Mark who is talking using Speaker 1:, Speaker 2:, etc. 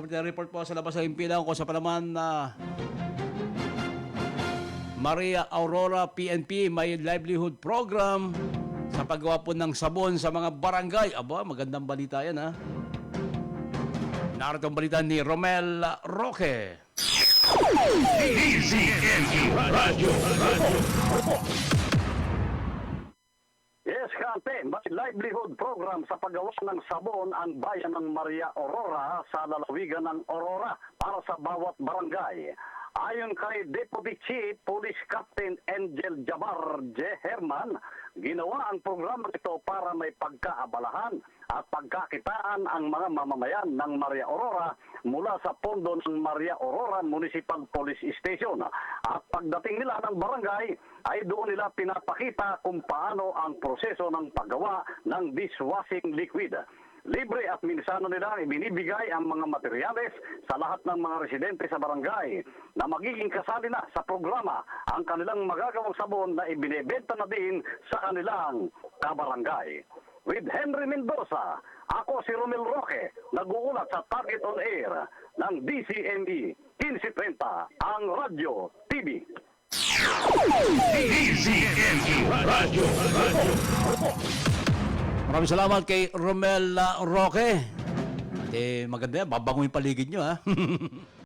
Speaker 1: Kapitan Report po sa labas ng impilang ko sa palaman na Maria Aurora PNP may livelihood program sa paggawa po ng sabon sa mga barangay. Aba, magandang balita yan ha. Narito ang balita ni Romel Roque.
Speaker 2: Yes, Kante, may livelihood program sa paggawa ng sabon ang bayan ng Maria Aurora sa lalawigan ng Aurora para sa bawat barangay. Ayon kay Deputy Chief Police Captain Angel Jabar J. Herman, ginawa ang programa ito para may pagkaabalahan at pagkakitaan ang mga mamamayan ng Maria Aurora mula sa pondo ng Maria Aurora Municipal Police Station. At pagdating nila ng barangay, ay doon nila pinapakita kung paano ang proseso ng paggawa ng dishwashing liquid. Libre at minsano nila ibinibigay ang mga materyales sa lahat ng mga residente sa barangay na magiging kasali na sa programa ang kanilang magagawang sabon na ibinebenta na din sa kanilang kabarangay. With Henry Mendoza, ako si Romel Roque, nag-uulat sa Target on Air ng DCME 1530, ang Radyo TV.
Speaker 1: Maraming salamat kay Romel uh, Roque. Eh, maganda yan. Babango yung paligid nyo ha.